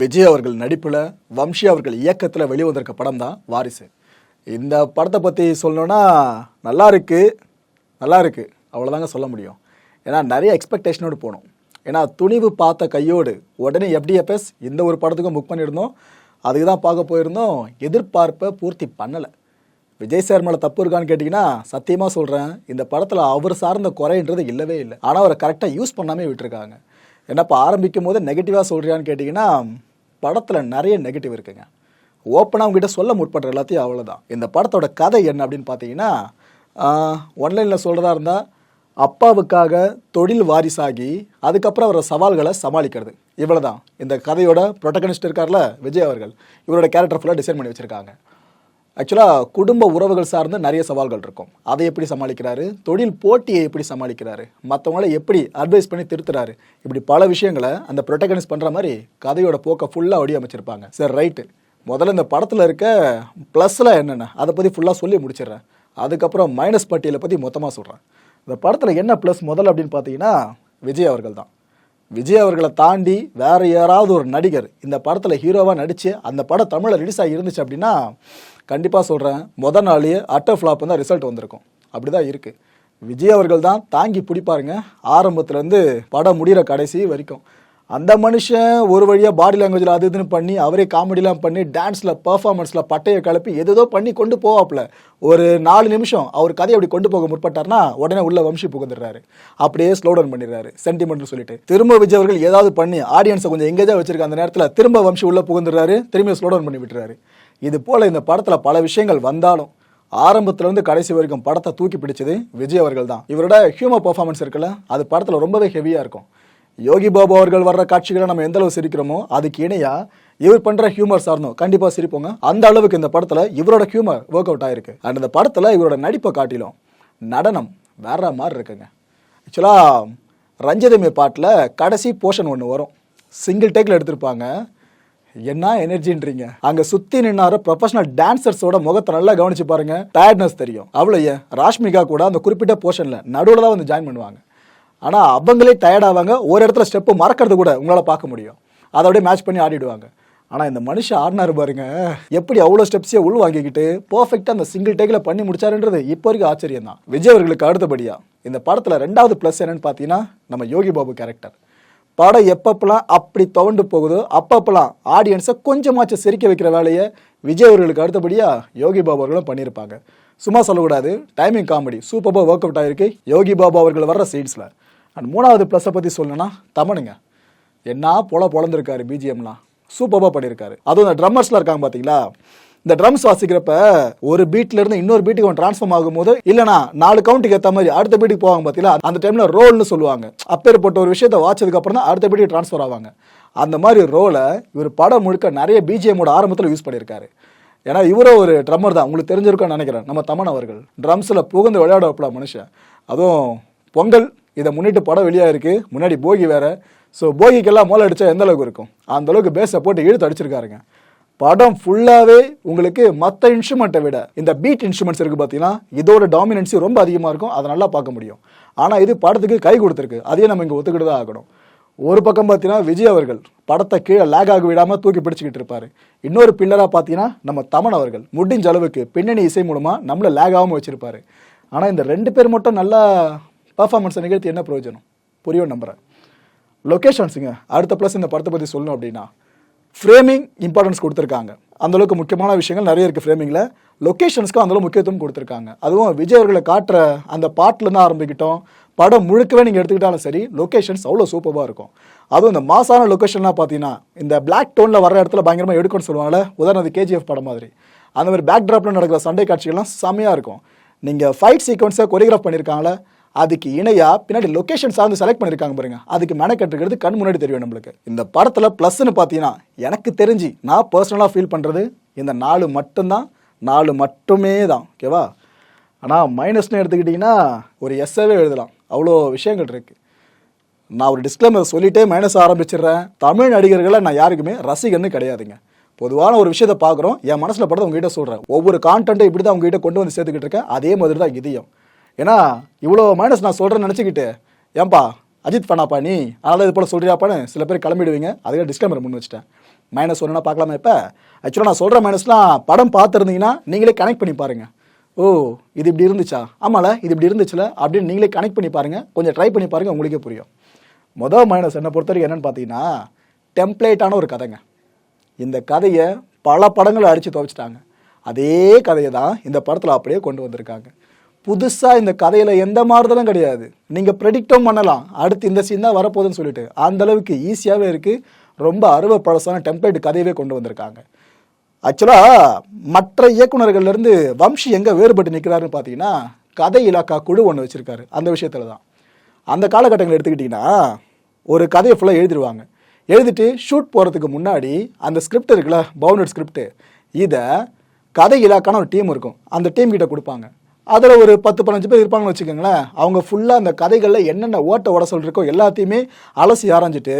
விஜய் அவர்கள் நடிப்பில் வம்சி அவர்கள் இயக்கத்தில் வெளிவந்திருக்க படம் தான் வாரிசு. இந்த படத்தை பற்றி சொல்லணும்னா நல்லா இருக்குது நல்லா இருக்குது அவ்வளோதாங்க சொல்ல முடியும். ஏன்னா நிறைய எக்ஸ்பெக்டேஷனோடு போகணும். ஏன்னா துணிவு பார்த்த கையோடு உடனே எஃப்டிஎஃப்எஸ் இந்த ஒரு படத்துக்கும் புக் பண்ணியிருந்தோம். அதுக்கு தான் பார்க்க போயிருந்தோம். எதிர்பார்ப்பை பூர்த்தி பண்ணலை. விஜய் சார் மேலே தப்பு இருக்கான்னு கேட்டிங்கன்னா சத்தியமாக சொல்கிறேன் இந்த படத்தில் அவர் சார்ந்த குறைன்றது இல்லவே இல்லை. ஆனால் அவரை கரெக்டாக யூஸ் பண்ணாமே விட்டுருக்காங்க. என்னப்பா ஆரம்பிக்கும் போது நெகட்டிவாக சொல்கிறியான்னு கேட்டிங்கன்னா படத்தில் நிறைய நெகட்டிவ் இருக்குங்க. ஓப்பனாக உங்ககிட்ட சொல்ல முற்படுற எல்லாத்தையும் அவ்வளோதான் இந்த படத்தோட கதை என்ன அப்படின்னு பார்த்தீங்கன்னா ஒன்லைனில் சொல்கிறதா இருந்தால் அப்பாவுக்காக தொழில் வாரிசாகி அதுக்கப்புறம் அவரோட சவால்களை சமாளிக்கிறது. இவ்வளவுதான். இந்த கதையோட ப்ரொட்டகனிஸ்ட் இருக்கார்ல விஜய் அவர்கள். இவரோட கேரக்டர் ஃபுல்லாக டிசைன் பண்ணி வச்சுருக்காங்க. ஆக்சுவலாக குடும்ப உறவுகள் சார்ந்து நிறைய சவால்கள் இருக்கும். அதை எப்படி சமாளிக்கிறாரு? தொழில் போட்டியை எப்படி சமாளிக்கிறாரு? மற்றவங்கள எப்படி அட்வைஸ் பண்ணி திருத்துறாரு? இப்படி பல விஷயங்களை அந்த ப்ரொட்டகனிஸ் பண்ணுற மாதிரி கதையோட போக்கை ஃபுல்லாக வடிவமைச்சிருப்பாங்க சரி ரைட்டு முதல்ல இந்த படத்தில் இருக்க ப்ளஸ்லாம் என்னென்ன? அதை பற்றி ஃபுல்லாக சொல்லி முடிச்சிடுறேன். அதுக்கப்புறம் மைனஸ் பட்டியலை பற்றி மொத்தமாக சொல்கிறேன் இந்த படத்தில் என்ன ப்ளஸ் முதல்ல அப்படின்னு பார்த்தீங்கன்னா விஜய் அவர்கள் தான். விஜய் அவர்களை தாண்டி வேற யாராவது ஒரு நடிகர் இந்த படத்தில் ஹீரோவாக நடித்து அந்த படம் தமிழில் ரிலீஸ் ஆகி இருந்துச்சு அப்படின்னா கண்டிப்பாக சொல்கிறேன் முத நாளையே அட்டர் ஃப்ளாப் தான் ரிசல்ட் வந்திருக்கும். அப்படி தான் இருக்குது விஜய் அவர்கள் தான் தாங்கி பிடிப்பாருங்க. ஆரம்பத்துலேருந்து படம் முடிகிற கடைசி வரைக்கும். அந்த மனுஷன் ஒரு வழியாக பாடி லாங்குவேஜில் அது இதுன்னு பண்ணி அவரே காமெடிலாம் பண்ணி டான்ஸில் பர்ஃபார்மன்ஸில் பட்டையை கலப்பி எதோ பண்ணி கொண்டு போவாப்புல ஒரு நாலு நிமிஷம் அவர் கதையை அப்படி கொண்டு போக முற்பட்டார்னா உடனே உள்ள வம்சி புகுந்துடுறாரு. அப்படியே ஸ்லோ டவுன் பண்ணிடுறாரு சென்டிமெண்ட்னு சொல்லிட்டு. திரும்ப விஜய் அவர்கள் ஏதாவது பண்ணி ஆடியன்ஸை கொஞ்சம் எங்கேஜாக வச்சிருக்க அந்த நேரத்தில் திரும்ப வம்சி உள்ளே புகுந்துடுறாரு திரும்ப ஸ்லோ டவுன் பண்ணி விட்டுறாரு. இது போல் இந்த படத்தில் பல விஷயங்கள் வந்தாலும் ஆரம்பத்துல இருந்து கடைசி வரைக்கும் படத்தை தூக்கி பிடிச்சது விஜய் அவர்கள் தான். இவரோட ஹியூமர் பர்ஃபார்மன்ஸ் இருக்குல்ல அது படத்தில் ரொம்பவே ஹெவியாக இருக்கும். யோகி பாபு அவர்கள் வர்ற காட்சிகளை நம்ம எந்த அளவு சிரிக்கிறோமோ அதுக்கு இணையா இவர் பண்ற ஹியூமர் சார்ந்தோம் கண்டிப்பா சிரிப்போங்க. அந்த அளவுக்கு இந்த படத்துல இவரோட ஹியூமர் ஒர்க் அவுட் ஆயிருக்கு. அண்ட் இந்த படத்துல இவரோட நடிப்பை காட்டிலும் நடனம் வேற மாதிரி இருக்குங்க. ஆக்சுவலா ரஞ்சிதமே பாட்டில் கடைசி போர்ஷன் ஒன்று வரும். சிங்கிள் டேக்கில் எடுத்திருப்பாங்க. என்ன எனர்ஜின்றீங்க அங்க சுத்தி நின்னார ப்ரொஃபஷனல் டான்சர்ஸோட முகத்தை நல்லா கவனிச்சு பாருங்க. டயர்ட்னஸ் தெரியும். அவ்வளோ ஏன்? ராஷ்மிகா கூட அந்த குறிப்பிட்ட போர்ஷன்ல நடுவில் தான் வந்து ஜாயின் பண்ணுவாங்க. ஆனால் அவங்களே டயர்ட் ஆவாங்க. ஒரு இடத்துல ஸ்டெப்பு மறக்கிறது கூட உங்களால் பார்க்க முடியும். அதை அப்படியே மேட்ச் பண்ணி ஆடிடுவாங்க. ஆனால் இந்த மனுஷன் ஆடினாரு பாருங்க. எப்படி அவ்வளோ ஸ்டெப்ஸையே உள் வாங்கிக்கிட்டு பர்ஃபெக்டாக அந்த சிங்கிள் டேக்கில் பண்ணி முடிச்சாருன்றது இப்போ வரைக்கும் ஆச்சரியம் தான். விஜய் அவர்களுக்கு அடுத்தபடியா இந்த படத்தில் ரெண்டாவது ப்ளஸ் என்னன்னு பார்த்தீங்கன்னா நம்ம யோகி பாபு கேரக்டர் படம் எப்பப்பெல்லாம் அப்படி துவண்டு போகுதோ அப்பப்பெல்லாம் ஆடியன்ஸை கொஞ்சமாச்சும் சிரிக்க வைக்கிற வேலையை விஜய் அவர்களுக்கு அடுத்தபடியாக யோகி பாபு அவர்களும் பண்ணியிருப்பாங்க. சும்மா சொல்லக்கூடாது. டைமிங் காமெடி சூப்பராக ஒர்க் அவுட் ஆகிருக்கு யோகி பாபு அவர்கள் வர்ற சீன்ஸில் அண்ட் மூணாவது ப்ளஸை பற்றி சொல்லணும்னா தமனுங்க. என்ன பொல பொழந்திருக்காரு பிஜிஎம்லாம் சூப்பராக பண்ணியிருக்காரு அதுவும் இந்த ட்ரம்மர்ஸ்லாம் இருக்காங்க பார்த்தீங்களா இந்த ட்ரம்ஸ் வாசிக்கிறப்ப ஒரு பீட்ல இருந்து இன்னொரு பீட்டுக்கு அவன் ட்ரான்ஸ்ஃபார்ம் ஆகும்போது இல்லனா நாலு கவுண்ட்டுக்கு ஏற்ற மாதிரி அடுத்த பீட்டுக்கு போவாங்க பார்த்தீங்களா அந்த டைம்ல ரோல்னு சொல்லுவாங்க. அப்பேற்பட்ட ஒரு விஷயத்தை வாச்சதுக்கு அப்புறம் தான் அடுத்த பீட்டுக்கு ட்ரான்ஸ்ஃபர் ஆவாங்க. அந்த மாதிரி ரோலை இவர் படம் முழுக்க நிறைய பிஜிஎம்மோட ஆரம்பத்தில் யூஸ் பண்ணியிருக்காரு ஏன்னா இவரோ ஒரு ட்ரம்மர் தான். உங்களுக்கு தெரிஞ்சிருக்கும்னு நினைக்கிறேன். நம்ம தமன் அவர்கள். ட்ரம்ஸில் புகுந்து விளையாட மனுஷன். அதுவும் பொங்கல் இதை முன்னிட்டு படம் வெளியாக இருக்குது முன்னாடி போகி வேறு. ஸோ போகிக்கெல்லாம் மோளை அடித்தா எந்த அளவுக்கு இருக்கும்? அந்த அளவுக்கு பேஸை போட்டு இழுத்து அடிச்சிருக்காருங்க. படம் ஃபுல்லாகவே உங்களுக்கு மற்ற இன்ஸ்ட்ருமெண்ட்டை விட இந்த பீட் இன்ஸ்ட்ருமெண்ட்ஸ் இருக்குது பார்த்தீங்கன்னா இதோட டாமினன்சி ரொம்ப அதிகமாக இருக்கும். அதை நல்லா பார்க்க முடியும். ஆனால் இது படத்துக்கு கை கொடுத்துருக்கு. அதையும் நம்ம இங்கே ஒத்துக்கிட்டு தான் ஆகணும். ஒரு பக்கம் பார்த்தீங்கன்னா விஜய் அவர்கள் படத்தை கீழே லேக் ஆக விடாமல் தூக்கி பிடிச்சிக்கிட்டு இருப்பாரு. இன்னொரு பில்லராக பார்த்தீங்கன்னா நம்ம தமன் அவர்கள். முடிஞ்ச அளவுக்கு பின்னணி இசை மூலமாக நம்மளை லேக் ஆகாமல் வச்சுருப்பாரு. ஆனால் இந்த ரெண்டு பேர் மட்டும் நல்லா பர்ஃபார்மன்ஸை நிகழ்த்தி என்ன பிரயோஜனம்? புரியும் நம்புறேன். லொக்கேஷன்ஸுங்க அடுத்த ப்ளஸ் இந்த படத்தை பற்றி சொல்லணும் அப்படின்னா ஃப்ரேமிங் இம்பார்ட்டன்ஸ் கொடுத்துருக்காங்க. அந்த அளவுக்கு முக்கியமான விஷயங்கள் நிறைய இருக்குது ஃப்ரேமிங்கில் லொக்கேஷன்ஸ்க்கும் அந்தளவு முக்கியத்துவம் கொடுத்துருக்காங்க. அதுவும் விஜய் அவர்களை காட்டுற அந்த பாட்டிலேருந்து ஆரம்பிக்கிட்டோம். படம் முழுக்கவே நீங்கள் எடுத்துக்கிட்டாலும் சரி லொக்கேஷன்ஸ் அவ்வளோ சூப்பராக இருக்கும். அதுவும் இந்த மாசான லொக்கேஷன்லாம் பார்த்தீங்கன்னா இந்த பிளாக் டோனில் வர இடத்துல பயங்கரமாக எடுக்கணும்னு சொல்லுவாங்கல்ல உதாரணத்து கேஜிஎஃப் படம் மாதிரி. அந்த மாதிரி பேக் ட்ராப்பில் நடக்கிற சண்டை காட்சிகள்லாம் செம்மையாக இருக்கும். நீங்கள் ஃபைட் சீக்வன்ஸை கொரியோகிராஃப் பண்ணியிருக்காங்களே அதுக்கு இணையா பின்னாடி லொகேஷன் சார்ந்து செலக்ட் பண்ணியிருக்காங்க பாருங்க. அதுக்கு மெனக்கட்டுக்கிறது கண் முன்னாடி தெரியும் நம்மளுக்கு. இந்த படத்தில் ப்ளஸ்ன்னு பார்த்தீங்கன்னா எனக்கு தெரிஞ்சு நான் பர்சனலாக ஃபீல் பண்ணுறது இந்த நாலு மட்டும்தான். நாலு மட்டுமே தான் ஓகேவா ஆனால் மைனஸ்னு எடுத்துக்கிட்டிங்கன்னா ஒரு எஸ்ஸாவே எழுதலாம். அவ்வளோ விஷயங்கள் இருக்குது நான் ஒரு டிஸ்க்ளைமர் சொல்லிட்டே மைனஸ் ஆரம்பிச்சிடுறேன். தமிழ் நடிகர்களை நான் யாருக்குமே ரசிகன்னு கிடையாதுங்க. பொதுவான ஒரு விஷயத்தை பார்க்குறோம். என் மனசில் படத்தை உங்ககிட்ட சொல்கிறேன் ஒவ்வொரு கான்டென்ட்டை இப்படி தான் உங்ககிட்ட கொண்டு வந்து சேர்த்துக்கிட்டு இருக்கேன். அதே மாதிரி தான் இதையும். ஏன்னா இவ்வளோ மைனஸ் நான் சொல்கிறேன்னு நினச்சிக்கிட்டு ஏன்பா அஜித் பண்ணாப்பா நீ? அதனால் இது போல் சொல்கிறியாப்பான்னு சில பேர் கிளம்பிடுவீங்க. அதுக்காக டிஸ்கிளைமர் முன் வச்சுட்டேன். மைனஸ் ஒன்றுனா பார்க்கலாமா இப்போ? ஆக்சுவலாக நான் சொல்கிற மைனஸ்லாம் படம் பார்த்துருந்தீங்கன்னா நீங்களே கனெக்ட் பண்ணி பாருங்கள் ஓ இது இப்படி இருந்துச்சா? ஆமால இது இப்படி இருந்துச்சுல? அப்படின்னு நீங்களே கனெக்ட் பண்ணி பாருங்கள் கொஞ்சம் ட்ரை பண்ணி பாருங்கள் உங்களுக்கே புரியும். மொதல் மைனஸ் என்னை பொறுத்த வரைக்கும் பார்த்தீங்கன்னா டெம்ப்ளேட்டான ஒரு கதைங்க. இந்த கதையை பல படங்களை அடித்து துவைச்சிட்டாங்க. அதே கதையை தான் இந்த படத்தில் அப்படியே கொண்டு வந்திருக்காங்க. புதுசாக இந்த கதையில் எந்த மாறுதலும் கிடையாது. நீங்கள் ப்ரெடிக்டும் பண்ணலாம். அடுத்து இந்த சீன் தான் வரப்போகுதுன்னு சொல்லிட்டு. அந்த அளவுக்கு ஈஸியாகவே இருக்குது ரொம்ப அருவ பழசான டெம்ப்ளேட் கதையவே கொண்டு வந்திருக்காங்க. ஆக்சுவலாக மற்ற இயக்குநர்கள்லேருந்து வம்சி எங்கே வேறுபட்டு நிற்கிறாருன்னு பார்த்தீங்கன்னா கதை இலாக்கா குழு ஒன்று வச்சுருக்காரு. அந்த விஷயத்தில் தான். அந்த காலகட்டங்கள் எடுத்துக்கிட்டிங்கன்னா ஒரு கதையை ஃபுல்லாக எழுதிடுவாங்க எழுதிட்டு ஷூட் போகிறதுக்கு முன்னாடி அந்த ஸ்கிரிப்ட் இருக்குல்ல பவுண்டட் ஸ்கிரிப்ட் இதை கதை இலாக்கான ஒரு டீம் இருக்கும். அந்த டீம் கிட்ட கொடுப்பாங்க. அதில் ஒரு பத்து பதினஞ்சு பேர் இருப்பாங்கன்னு வச்சுக்கோங்களேன். அவங்க ஃபுல்லாக அந்த கதைகளில் என்னென்ன ஓட்ட ஓட சொல்லிருக்கோ எல்லாத்தையுமே அலசி ஆராய்ஞ்சிட்டு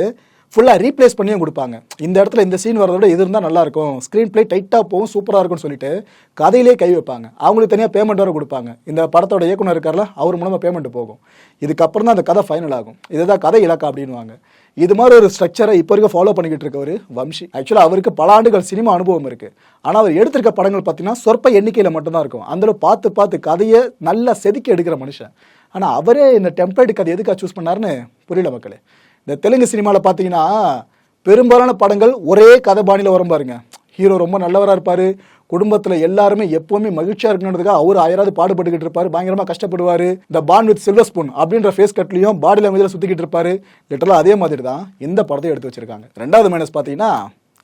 ஃபுல்லாக ரீப்ளேஸ் பண்ணியும் கொடுப்பாங்க. இந்த இடத்துல இந்த சீன் வரதோட விட இது இருந்தால் நல்லாயிருக்கும். ஸ்க்ரீன் ப்ளே டைட்டாக போகும் சூப்பராக இருக்கும்னு சொல்லிட்டு கதையிலே கை வைப்பாங்க. அவங்களுக்கு தனியாக பேமெண்ட் வர கொடுப்பாங்க. இந்த படத்தோட இயக்குனர் இருக்கார்ல அவர் மூலமாக பேமெண்ட் போகும். இதுக்கப்புறம் தான் அந்த கதை ஃபைனல் ஆகும். இதுதான் கதை இலக்கா அப்படின்வாங்க இது மாதிரி ஒரு ஸ்ட்ரக்சரை இப்போ வரைக்கும் ஃபாலோ பண்ணிக்கிட்டு இருக்கவர் வம்சி. ஆக்சுவலாக அவருக்கு பல ஆண்டுகள் சினிமா அனுபவம் இருக்குது ஆனால் அவர் எடுத்திருக்க படங்கள் பார்த்தீங்கன்னா சொற்ப எண்ணிக்கையில் மட்டும்தான் இருக்கும். அதில் பார்த்து பார்த்து கதையை நல்லா செதுக்கி எடுக்கிற மனுஷன். ஆனால் அவரே இந்த டெம்ப்ளேட் கதை எதுக்காக சூஸ் பண்ணாருன்னு புரியல மக்களே. இந்த தெலுங்கு சினிமாவில் பார்த்தீங்கன்னா பெரும்பாலான படங்கள் ஒரே கதை பாணியில் வரும் பாருங்க. ஹீரோ ரொம்ப நல்லவராக இருப்பார். குடும்பத்தில் எல்லாருமே எப்போவுமே மகிழ்ச்சியாக இருக்கணுன்றதுக்காக அவர் ஆயிராவது பாடுபட்டுக்கிட்டு இருப்பார். பயங்கரமாக கஷ்டப்படுவார். இந்த பான் வித் சில்வர் ஸ்பூன் அப்படின்ற ஃபேஸ் கட்லையும் பாடி லாங்குவேஜில் சுற்றிக்கிட்டு இருப்பார். லிட்டரலாக அதே மாதிரி தான் இந்த படத்தை எடுத்து வச்சிருக்காங்க. ரெண்டாவது மைனஸ் பார்த்தீங்கன்னா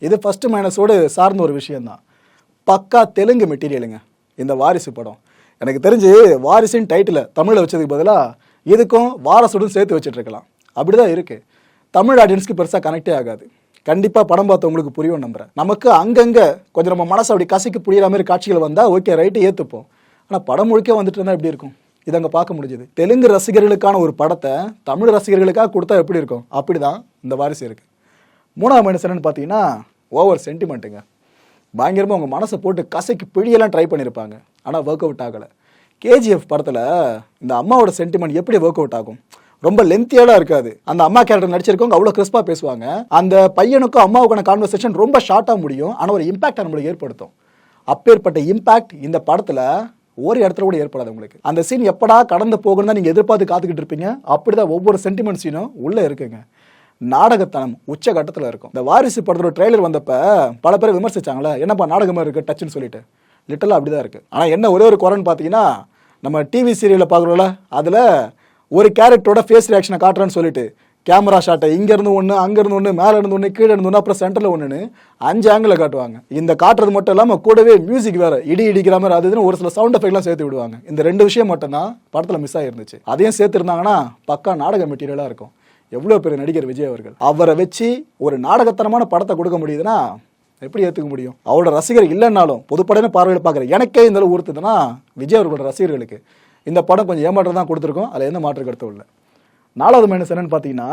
இது ஃபஸ்ட்டு மைனஸோடு சார்ந்த ஒரு விஷயந்தான் பக்கா தெலுங்கு மெட்டீரியலுங்க இந்த வாரிசு படம். எனக்கு தெரிஞ்சு வாரிசின் டைட்டில் தமிழில் வச்சதுக்கு பதிலாக இதுக்கும் வாரசுடன் சேர்த்து வச்சுட்டு அப்படி தான் இருக்குது தமிழ் ஆடியன்ஸ்க்கு பெருசாக கனெக்டே ஆகாது. கண்டிப்பாக படம் பார்த்தவங்களுக்கு புரியும் நம்புகிறேன் நமக்கு அங்கங்கே கொஞ்சம் நம்ம மனசு அப்படி கசக்கி புரியிற மாதிரி காட்சிகள் வந்தால் ஓகே ரைட்டு ஏற்றுப்போம் ஆனால் படம் முழுக்க வந்துட்டு இருந்தால் எப்படி இருக்கும்? இதை அங்கே பார்க்க முடிஞ்சது. தெலுங்கு ரசிகர்களுக்கான ஒரு படத்தை தமிழ் ரசிகர்களுக்காக கொடுத்தா எப்படி இருக்கும்? அப்படி தான் இந்த வாரிசு இருக்குது மூணாவது மைனஸ் என்னன்னு பார்த்தீங்கன்னா ஓவர் சென்டிமெண்ட்டுங்க பயங்கரமாக உங்கள் மனசை போட்டு கசைக்கு பிழியெல்லாம் ட்ரை பண்ணியிருப்பாங்க ஆனால் ஒர்க் அவுட் ஆகலை கேஜிஎஃப் படத்தில் இந்த அம்மாவோட சென்டிமெண்ட் எப்படி ஒர்க் அவுட் ஆகும்? ரொம்ப லென்த்தியாலாம் இருக்காது. அந்த அம்மா கேரக்டர் நடிச்சிருக்கவங்க அவ்வளோ கிறிஸ்பாக பேசுவாங்க. அந்த பையனுக்கும் அம்மாவுக்கான கான்வர்சேஷன் ரொம்ப ஷார்ட்டாக முடியும். ஆனால் ஒரு இம்பாக்ட் நம்மளுக்கு ஏற்படுத்தும். அப்பேற்பட்ட இம்பாக்ட் இந்த படத்தில் ஒரு இடத்துல கூட ஏற்படாது உங்களுக்கு. அந்த சீன் எப்படா கடந்து போகணும் தான் நீங்கள் எதிர்பார்த்து காத்துக்கிட்டு இருப்பீங்க. அப்படிதான் ஒவ்வொரு சென்டிமெண்ட் சீனும் உள்ளே இருக்குங்க. நாடகத்தனம் உச்சகட்டத்தில் இருக்கும். இந்த வாரிசு படத்தோட ட்ரெய்லர் வந்தப்ப பல பேர் விமர்சிச்சாங்களே என்னப்பா நாடகமாக இருக்கு? டச்சுன்னு சொல்லிட்டு. லிட்டலாக அப்படி தான் இருக்குது ஆனால் என்ன ஒரே ஒரு குறைன்னு பார்த்தீங்கன்னா நம்ம டிவி சீரியலில் பார்க்குறோம்ல அதில் ஒரு கேரக்டரோட ஃபேஸ் ரியாக்ஷனை காட்டுறேன்னு சொல்லிட்டு கேமரா ஷாட்டை இங்கேருந்து ஒன்று அங்கேருந்து ஒன்று மேலே இருந்து ஒன்று கீழே இருந்து ஒன்று அப்புறம் சென்டரில் ஒன்றுன்னு அஞ்சு ஆங்கிளில் காட்டுவாங்க. இந்த காட்டுறது மட்டும் இல்லாமல் கூடவே மியூசிக் வேறு இடி இடிக்கிற மாதிரி அது ஒரு சில சவுண்ட் எஃபெக்ட்லாம் சேர்த்து விடுவாங்க. இந்த ரெண்டு விஷயம் மட்டும்தான் படத்தில் மிஸ் ஆகிருந்துச்சு அதையும் சேர்த்துருந்தாங்கன்னா பக்கா நாடக மெட்டீரியலாக இருக்கும். எவ்வளோ பெரிய நடிகர் விஜய் அவர்கள். அவரை வச்சு ஒரு நாடகத்தனமான படத்தை கொடுக்க முடியுதுன்னா எப்படி ஏற்றுக்க முடியும்? அவரோட ரசிகர் இல்லைன்னாலும் பொதுப்படையான பார்வையில் பார்க்குற எனக்கே இந்த அளவு ஊறுத்துதுன்னா விஜய் அவர்களோட ரசிகர்களுக்கு. இந்த படம் கொஞ்சம் ஏமாற்றம் தான் கொடுத்துருக்கோம். அதில் எந்த மாற்று கருத்தும் இல்லை நாலாவது மைனஸ் என்னென்னு பார்த்தீங்கன்னா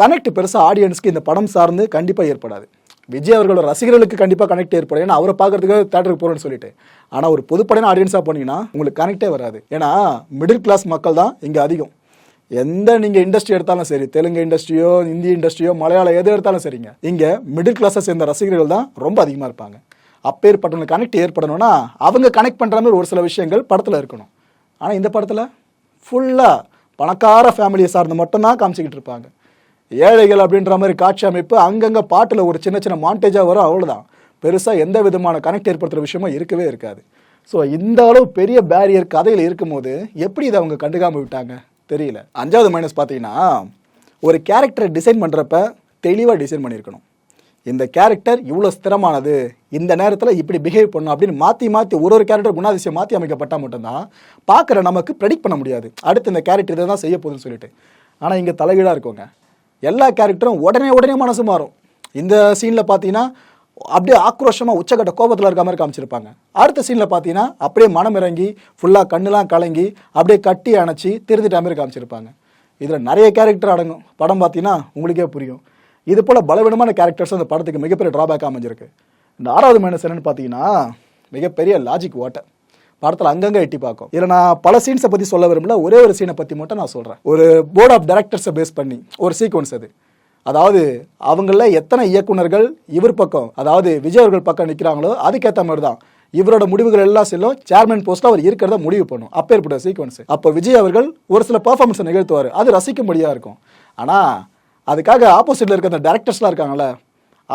கனெக்ட் பெருசாக ஆடியன்ஸ்க்கு இந்த படம் சார்ந்து கண்டிப்பாக ஏற்படாது. விஜய் அவர்களோட ரசிகர்களுக்கு கண்டிப்பாக கனெக்ட் ஏற்படும். ஏன்னா அவரை பார்க்குறதுக்கு தேட்டருக்கு போகிறேன்னு சொல்லிட்டு. ஆனால் ஒரு பொதுப்படையான ஆடியன்ஸாக போனீங்கன்னா உங்களுக்கு கனெக்டே வராது. ஏன்னா மிடில் கிளாஸ் மக்கள் தான் இங்கே அதிகம். எந்த நீங்கள் இண்டஸ்ட்ரி எடுத்தாலும் சரி தெலுங்கு இண்டஸ்ட்ரியோ இந்தி இண்டஸ்ட்ரியோ மலையாளம் எது எடுத்தாலும் சரிங்க. இங்கே மிடில் கிளாஸை சேர்ந்த ரசிகர்கள் தான் ரொம்ப அதிகமாக இருப்பாங்க. அப்பேற்பட்டவங்களுக்கு கனெக்ட் ஏற்படணும்னா அவங்க கனெக்ட் பண்ணுற மாதிரி ஒரு சில விஷயங்கள் படத்தில் இருக்கணும். ஆனால் இந்த படத்தில் ஃபுல்லாக பணக்கார ஃபேமிலியை சார்ந்து மட்டும்தான் காமிச்சிக்கிட்டு இருப்பாங்க. ஏழைகள் அப்படின்ற மாதிரி காட்சி அமைப்பு அங்கங்கே பாட்டில் ஒரு சின்ன சின்ன மாண்டேஜாக வரும் அவ்வளோதான் பெருசாக எந்த விதமான கனெக்ட் ஏற்படுத்துகிற விஷயமும் இருக்கவே இருக்காது. ஸோ இந்த அளவு பெரிய பேரியர் கதையில் இருக்கும்போது எப்படி இதை அவங்க கண்டுக்காமல் விட்டாங்க தெரியல. அஞ்சாவது மைனஸ் பார்த்தீங்கன்னா ஒரு கேரக்டரை டிசைன் பண்ணுறப்ப தெளிவாக டிசைன் பண்ணியிருக்கணும். இந்த கேரக்டர் இவ்வளோ ஸ்திரமானது இந்த நேரத்தில் இப்படி பிஹேவ் பண்ணும் அப்படின்னு மாற்றி மாற்றி ஒரு ஒரு கேரக்டர் குணாதிசயம் மாற்றி அமைக்கப்பட்டால் மட்டும்தான் பார்க்குற நமக்கு ப்ரெடிக்ட் பண்ண முடியாது. அடுத்து இந்த கேரக்டர் இதை தான் செய்ய போகுதுன்னு சொல்லிட்டு. ஆனால் இங்கே தலைகீழாக இருக்கோங்க எல்லா கேரக்டரும் உடனே உடனே மனசு மாறும். இந்த சீனில் பார்த்தீங்கன்னா அப்படியே ஆக்ரோஷமாக உச்சக்கட்ட கோபத்தில் இருக்க மாதிரி காமிச்சிருப்பாங்க. அடுத்த சீனில் பார்த்தீங்கன்னா அப்படியே மனம் இறங்கி ஃபுல்லாக கண்ணுலாம் கலங்கி அப்படியே கட்டி அணைச்சி திருந்திட்ட மாதிரி காமிச்சிருப்பாங்க. இதில் நிறைய கேரக்டர் அடங்கும். படம் பார்த்தீங்கன்னா உங்களுக்கே புரியும். இது போல் பலவிதமான கேரக்டர்ஸ் அந்த படத்துக்கு மிகப்பெரிய ட்ராபேக் அமைஞ்சிருக்கு. இந்த ஆறாவது மைனஸ் என்னன்னு பார்த்தீங்கன்னா மிகப்பெரிய லாஜிக் ஓட்டை படத்தில் அங்கங்கே எட்டி பார்க்கும். இதில் நான் பல சீன்ஸை பற்றி சொல்ல விரும்பல ஒரே ஒரு சீனை பற்றி மட்டும் நான் சொல்கிறேன் ஒரு போர்ட் ஆஃப் டைரக்டர்ஸை பேஸ் பண்ணி ஒரு சீக்வன்ஸ் அது. அதாவது அவங்கள எத்தனை இயக்குனர்கள் இவர் பக்கம் அதாவது விஜய் அவர்கள் பக்கம் நிற்கிறாங்களோ அதுக்கேற்ற மாதிரி தான். இவரோட முடிவுகள் எல்லாம் செல்லும் சேர்மன் போஸ்ட்டில் அவர் இருக்கிறத முடிவு பண்ணும். அப்போ ஏற்பட்ட சீக்வன்ஸ் அப்போ விஜய் அவர்கள் ஒரு சில பர்ஃபார்மன்ஸை நிகழ்த்துவார். அது ரசிக்கும்படியாக இருக்கும். ஆனால் அதுக்காக ஆப்போசிட்டில் இருக்கிற அந்த டேரக்டர்ஸ்லாம் இருக்காங்களே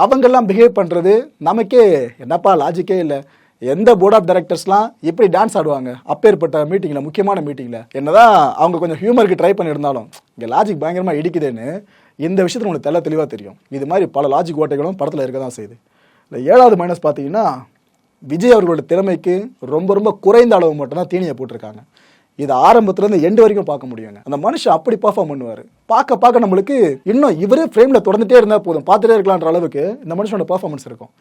அவங்கெல்லாம் பிஹேவ் பண்ணுறது நமக்கே என்னப்பா லாஜிக்கே இல்லை. எந்த போர்ட் ஆஃப் டைரக்டர்ஸ்லாம் இப்படி டான்ஸ் ஆடுவாங்க? அப்பேற்பட்ட மீட்டிங்கில் முக்கியமான மீட்டிங்கில் என்னதான் அவங்க கொஞ்சம் ஹியூமருக்கு ட்ரை பண்ணியிருந்தாலும் இங்கே லாஜிக் பயங்கரமாக இடிக்குதுன்னு இந்த விஷயத்தில் உங்களுக்கு தெல்ல தெளிவாக தெரியும். இது மாதிரி பல லாஜிக் ஓட்டைகளும் படத்தில் இருக்க தான் செய்யுது. இந்த ஏழாவது மைனஸ் பார்த்தீங்கன்னா விஜய் அவர்களோட திறமைக்கு ரொம்ப ரொம்ப குறைந்த அளவு மட்டும்தான் தீனியை போட்டிருக்காங்க. இது ஆரம்பத்துலேருந்து எண்டு வரைக்கும் பார்க்க முடியுங்க. அந்த மனுஷன் அப்படி பர்ஃபார்ம் பண்ணுவார். பார்க்க பார்க்க நம்மளுக்கு இன்னும் இவரே ஃப்ரேமில் தொடர்ந்துட்டே இருந்தால் போதும். பார்த்துட்டே இருக்கலான்ற அளவுக்கு இந்த மனுஷனோட பர்ஃபார்மன்ஸ் இருக்கும்.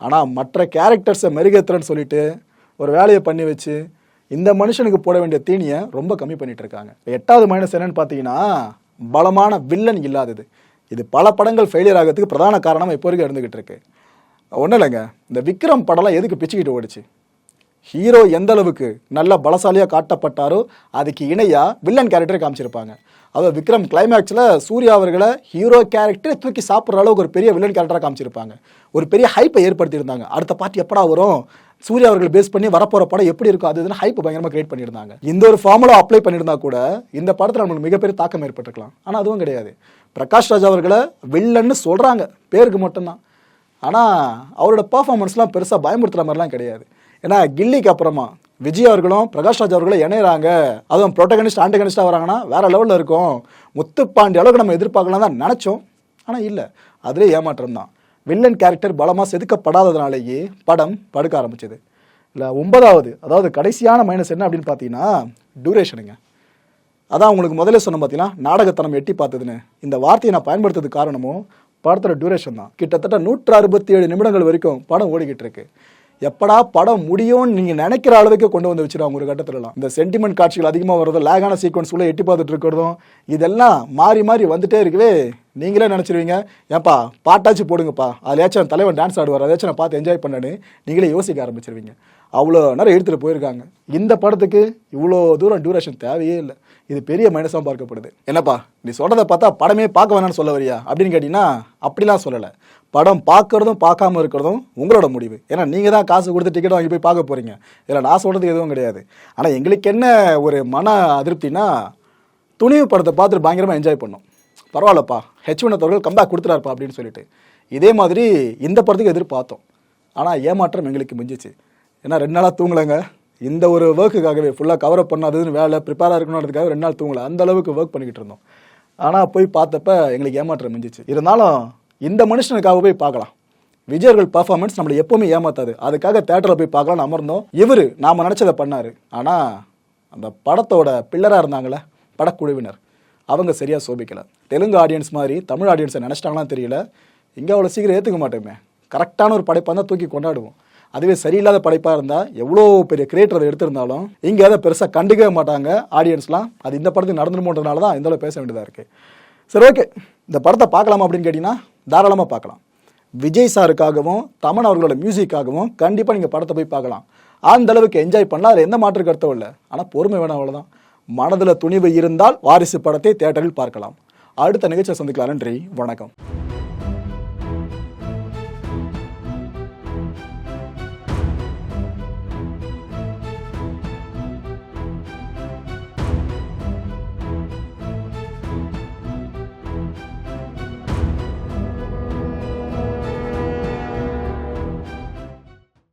ஆனால் மற்ற கேரக்டர்ஸை மெருகேத்துறன்னு சொல்லிட்டு ஒரு வேலையை பண்ணி வச்சு இந்த மனுஷனுக்கு போட வேண்டிய தீனியை ரொம்ப கம்மி பண்ணிட்டு இருக்காங்க. எட்டாவது மைனஸ் என்னன்னு பார்த்தீங்கன்னா பலமான வில்லன் இல்லாதது. இது பல படங்கள் ஃபெயிலியர் ஆகிறதுக்கு பிரதான காரணமாக இப்போ வரைக்கும் இருந்துகிட்டு இருக்கு. ஒன்றும் இல்லைங்க. இந்த விக்ரம் படம்லாம் எதுக்கு பிச்சுக்கிட்டு ஓடிச்சு? ஹீரோ எந்த அளவுக்கு நல்ல பலசாலியாக காட்டப்பட்டாரோ அதுக்கு இணையாக வில்லன் கேரக்டரை காமிச்சிருப்பாங்க. அதாவது விக்ரம் கிளைமேக்ஸில் சூர்யா அவர்களை ஹீரோ கேரக்டரை தூக்கி சாப்பிட்ற அளவுக்கு ஒரு பெரிய வில்லன் கேரக்டராக காமிச்சிருப்பாங்க. ஒரு பெரிய ஹைப்பை ஏற்படுத்தியிருந்தாங்க. அடுத்த பார்ட்டி எப்படா வரும்? சூர்யா அவர்கள் பேஸ் பண்ணி வரப்போகிற படம் எப்படி இருக்கும்? அது இதுன்னு ஹைப் பயங்கரமாக கிரியேட் பண்ணியிருந்தாங்க. இந்த ஒரு ஃபார்முலா அப்ளை பண்ணியிருந்தா கூட இந்த படத்தில் நம்மளுக்கு மிகப்பெரிய தாக்கம் ஏற்பட்டிருக்கலாம். ஆனால் அதுவும் கிடையாது. பிரகாஷ் ராஜ் அவர்களை வில்லன்னு சொல்கிறாங்க பேருக்கு மட்டும்தான். ஆனால் அவரோட பர்ஃபார்மன்ஸ்லாம் பெருசாக பயமுறுத்துற மாதிரிலாம் கிடையாது. ஏன்னா கில்லிக்கு அப்புறமா விஜய் அவர்களும் பிரகாஷ்ராஜ் அவர்களும் இணையிறாங்க. அதுவும் ப்ரோட்டகனிஸ்ட் ஆண்டகனிஸ்டாக வராங்கன்னா வேற லெவலில் இருக்கும். முத்துப்பாண்டி அளவுக்கு நம்ம எதிர்பார்க்கலாம் தான் நினச்சோம். ஆனால் இல்லை. அதிலே ஏமாற்றம் தான். வில்லன் கேரக்டர் பலமாக செதுக்கப்படாததுனாலேயே படம் படுக்க ஆரம்பிச்சது. இல்லை ஒன்பதாவது அதாவது கடைசியான மைனஸ் என்ன அப்படின்னு பார்த்தீங்கன்னா டியூரேஷனுங்க அதான் உங்களுக்கு முதல்ல சொன்ன பார்த்தீங்கன்னா நாடகத்தனம் எட்டி பார்த்ததுன்னு. இந்த வார்த்தையை நான் பயன்படுத்துறதுக்கு காரணமும் படத்தோட டியூரேஷன் தான். கிட்டத்தட்ட நூற்று அறுபத்தி ஏழு நிமிடங்கள் வரைக்கும் படம் ஓடிக்கிட்டு இருக்கு. எப்படா படம் முடியும்னு நீங்கள் நினைக்கிற அளவுக்கு கொண்டு வந்து வச்சிருவாங்க ஒரு கட்டத்துலலாம். இந்த சென்டிமெண்ட் காட்சிகள் அதிகமாக வர்றதும் லேகான சீக்வன்ஸ் உள்ள எட்டி பார்த்துட்டு இருக்கிறதும் இதெல்லாம் மாறி மாறி வந்துட்டே இருக்கவே நீங்களே நினச்சிருவீங்க. ஏப்பா பாட்டாச்சு போடுங்கப்பா. அதுலேயாச்சும் தலைவன் டான்ஸ் ஆடுவார் அதாச்சும் நான் பார்த்து என்ஜாய் பண்ணேன்னு நீங்களே யோசிக்க ஆரம்பிச்சிருவீங்க. அவ்வளோ நேரம் எடுத்துகிட்டு போயிருக்காங்க. இந்த படத்துக்கு இவ்வளோ தூரம் டியூரேஷன் தேவையே இல்லை. இது பெரிய மைனஸாக பார்க்கப்படுது. என்னப்பா நீ சொல்கிறத பார்த்தா படமே பார்க்க வேணாம்னு சொல்ல வரியா? அப்படின்னு கேட்டிங்கன்னா அப்படிலாம் சொல்லலை. படம் பார்க்கறதும் பார்க்காம இருக்கிறதும் உங்களோட முடிவு. ஏன்னா நீங்கள் தான் காசு கொடுத்து டிக்கெட் வாங்கி போய் பார்க்க போகிறீங்க இதில் நான் சொல்கிறது எதுவும் கிடையாது. ஆனால் எங்களுக்கு என்ன ஒரு மன அதிருப்தினா துணிவு படத்தை பார்த்துட்டு பயங்கரமாக என்ஜாய் பண்ணோம். பரவாயில்லப்பா ஹெச் அவர்கள் கம்பேக் கொடுத்துறாருப்பா அப்படின்னு சொல்லிட்டு. இதே மாதிரி இந்த படத்துக்கு எதிர்பார்த்தோம். ஆனால் ஏமாற்றம் எங்களுக்கு மிஞ்சிச்சு. ஏன்னா ரெண்டு நாளாக தூங்கலைங்க. இந்த ஒரு ஒர்க்குக்காகவே ஃபுல்லாக கவரப் பண்ணாததுன்னு வேலை ப்ரிப்பேராக இருக்கணுன்றதுக்காக ரெண்டு நாள் தூங்கலை. அந்த அளவுக்கு ஒர்க் பண்ணிக்கிட்டு இருந்தோம். ஆனால் போய் பார்த்தப்ப எங்களுக்கு ஏமாற்றம் மிஞ்சிச்சு. இருந்தாலும் இந்த மனுஷனுக்காக போய் பார்க்கலாம். விஜயர்கள் பர்ஃபார்மன்ஸ் நம்மளை எப்பவுமே ஏமாத்தாது. அதுக்காக தேட்டரில் போய் பார்க்கலாம்னு அமர்ந்தோம். இவர் நாம் நினச்சதை பண்ணார். ஆனால் அந்த படத்தோட பில்லராக இருந்தாங்களே படக்குழுவினர். அவங்க சரியாக சோபிக்கலை. தெலுங்கு ஆடியன்ஸ் மாதிரி தமிழ் ஆடியன்ஸை நினச்சிட்டாங்களான்னு தெரியல. இங்கே அவ்வளோ சீக்கிரம் ஏற்றுக்க மாட்டோமே. கரெக்டான ஒரு படைப்பாக தான் தூக்கி கொண்டாடுவோம். அதுவே சரியில்லாத படைப்பாக இருந்தால் எவ்வளோ பெரிய கிரியேட்டர் அதை எடுத்திருந்தாலும் இங்கே அதை பெருசாக கண்டுக்கவே மாட்டாங்க ஆடியன்ஸ்லாம் அது இந்த படத்துக்கு நடந்துருமோன்றதுனால தான் இந்த பேச வேண்டியதாக இருக்குது சரி ஓகே இந்த படத்தை பார்க்கலாமா அப்படின்னு கேட்டிங்கன்னா தாராளமாக பார்க்கலாம். விஜய் சாருக்காகவும் தமன் அவர்களோட மியூசிக்காகவும் கண்டிப்பாக நீங்கள் படத்தை போய் பார்க்கலாம். அந்த அளவுக்கு என்ஜாய் பண்ணலாம் அதில் எந்த மாற்று கருத்தும் இல்லை. ஆனால் பொறுமை வேணும் அவ்வளோதான் மனதில் துணிவு இருந்தால் வாரிசு படத்தை தேட்டரில் பார்க்கலாம். அடுத்த நிகழ்ச்சியை சந்திக்கலாம். நன்றி. வணக்கம்.